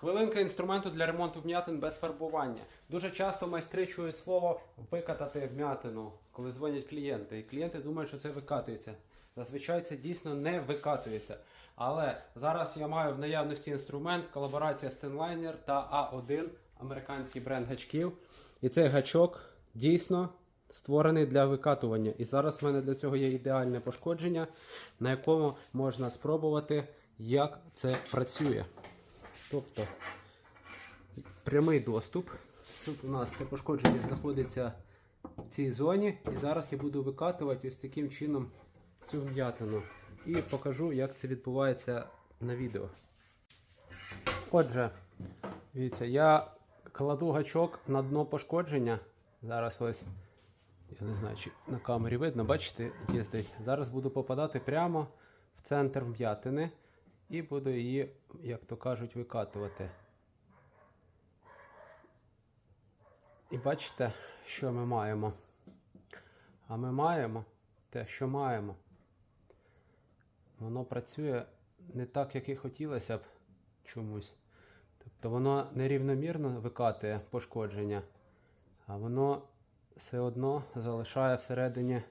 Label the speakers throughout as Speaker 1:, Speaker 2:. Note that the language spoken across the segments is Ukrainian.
Speaker 1: Хвилинка інструменту для ремонту вм'ятин без фарбування. Дуже часто майстри чують слово викатати вм'ятину, коли дзвонять клієнти. І клієнти думають, що це викатується. Зазвичай це дійсно не викатується. Але зараз я маю в наявності інструмент, колаборація Stenliner та А1, американський бренд гачків. І цей гачок дійсно створений для викатування. І зараз в мене для цього є ідеальне пошкодження, на якому можна спробувати, як це працює. Тобто прямий доступ. Тут у нас це пошкодження знаходиться в цій зоні. І зараз я буду викатувати ось таким чином цю вм'ятину. І покажу, як це відбувається на відео. Отже, дивіться, я кладу гачок на дно пошкодження. Зараз ось, я не знаю, чи на камері видно, бачите, їздить. Зараз буду попадати прямо в центр вм'ятини і буду її, як то кажуть, викатувати. І бачите, що ми маємо. А ми маємо те, що маємо. Воно працює не так, як і хотілося б чомусь. Тобто воно нерівномірно викатує пошкодження, а воно все одно залишає всередині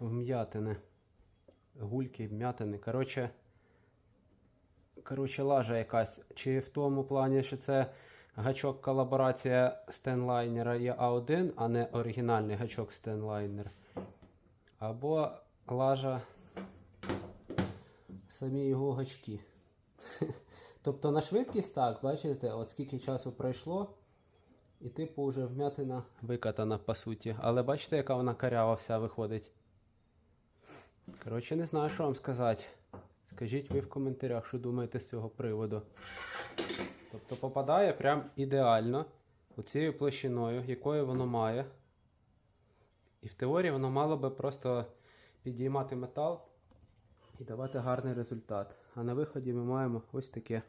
Speaker 1: вм'ятини. Гульки, вм'ятини. Коротше, коротше, лажа якась. Чи в тому плані, що це гачок колаборація Стенлайнера і А1, а не оригінальний гачок Стенлайнер. Або лажа самі його гачки. Тобто на швидкість так, бачите, от скільки часу пройшло, і типу вже вм'ятина викатана по суті. Але бачите, яка вона карява вся виходить. Коротше, не знаю, що вам сказати. Скажіть ви в коментарях, що думаєте з цього приводу. Тобто попадає прям ідеально оцією площиною, якою воно має. І в теорії воно мало би просто підіймати метал і давати гарний результат. А на виході ми маємо ось таке.